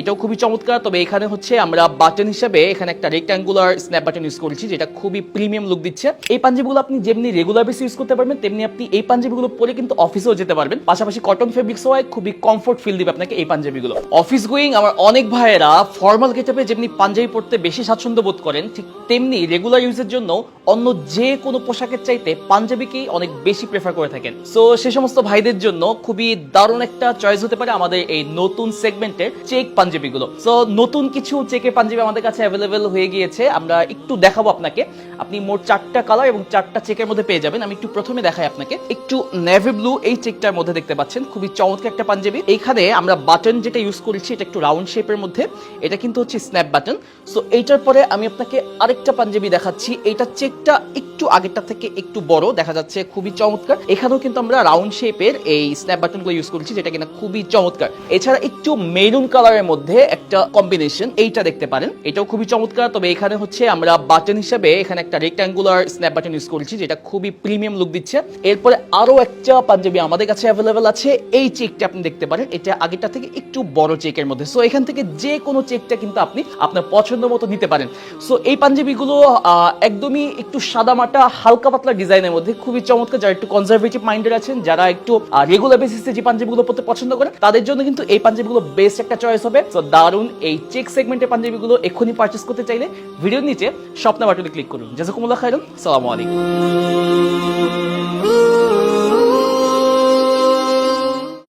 এটাও খুবই চমৎকার। তবে এখানে হচ্ছে আমরা বাটন হিসেবে এখানে একটা রেক্টাঙ্গুলার স্ন্যাপ বাটন ইউজ করেছি, যেটা খুবই প্রিমিয়াম লুক দিচ্ছে। এই পাঞ্জাবিগুলো আপনি যেমনি রেগুলার বেসে ইউজ করতে পারবেন, তেমনি আপনি এই পাঞ্জাবিগুলো পরে কিন্তু অফিসেও যেতে পারবেন। পাশাপাশি কটন ফেব্রিক্স হওয়ায় খুবই কমফোর্ট ফিল দিবে আপনাকে এই পাঞ্জাবিগুলো। অফিস গোয়িং আমার অনেক ভাইয়েরা ফর্মাল গেটআপে যেমনি পাঞ্জাবি পরতে বেশি স্বাচ্ছন্দ্য বোধ করেন, ঠিক তেমনি রেগুলার ইউজের জন্য অন্য যে কোনো পোশাকের চাইতে পাঞ্জাবিকেই অনেক বেশি প্রেফার করে থাকেন। সো সে সমস্ত ভাইদের জন্য খুবই দারুণ একটা চয়েস হতে পারে আমাদের এই নতুন সেগমেন্টের চেক পাঞ্জাবিগুলো। সো নতুন কিছু চেকের পাঞ্জাবি আমাদের কাছে অ্যাভেলেবেল হয়ে গিয়েছে। আমরা একটু দেখাবো আপনাকে। আপনি মোট চারটা কালার এবং চারটা চেকের মধ্যে পেয়ে যাবেন। আমি একটু প্রথমে দেখাই আপনাকে। একটু নেভি ব্লু এই চেকটার মধ্যে দেখতে পাচ্ছেন। খুবই চমৎকার একটা পাঞ্জাবি। এইখানে আমরা বাটন যেটা ইউজ করেছি, এটা একটু রাউন্ড শেপের মধ্যে। এটা কিন্তু হচ্ছে স্ন্যাপ বাটন সো এইটার পরে আমি আপনাকে আরেকটা পাঞ্জাবি দেখাচ্ছি। এইটা চেকটা একটু আগেরটা থেকে একটু বড়। দেখা যাচ্ছে খুবই চমৎকার। এখানেও কিন্তু আমরা রাউন্ড শেপের এই স্ন্যাপ বাটনগুলো ইউজ করেছি, যেটা কিনা খুবই চমৎকার। এছাড়া একটু মেরুন কালারের মধ্যে একটা কম্বিনেশন এইটা দেখতে পারেন। এটাও খুবই চমৎকার। তবে এখানে হচ্ছে আমরা বাটন হিসেবে এখানে একটা রেক্টাঙ্গুলার স্ন্যাপ বাটন ইউজ করেছি, যেটা খুবই প্রিমিয়াম লুক দিচ্ছে। এরপরে আরও একটা পাঞ্জাবি আমাদের কাছে অ্যাভেলেবেল আছে। এই চেকটা আপনি দেখতে পারেন। এটা আগেরটা থেকে একটু বড় চেকের মধ্যে। সো এখান থেকে যে কোনো চেকটা কিন্তু আপনি আপনার পছন্দ মতো নিতে পারেন। সো এই পাঞ্জাবিগুলো একদমই একটু সাদামাটা, হালকা পাতলা ডিজাইনের মধ্যে খুবই চমৎকার। যারা একটু কনজারভেটিভ মাইন্ডেড আছেন, যারা একটু রেগুলার বেসিসে যে পাঞ্জাবিগুলো পড়তে পছন্দ করেন, তাদের জন্য কিন্তু এই পাঞ্জাবিগুলো বেস্ট একটা চয়েস হবে। সো দারুণ এই চেক সেগমেন্টের পাঞ্জাবিগুলো এক্ষুনি পারচেস করতে চাইলে ভিডিওর নিচে স্বপ্ন বাটনে ক্লিক করুন। জাজাকুমুল্লাহ খাইরুন সালামু আলাইকুম।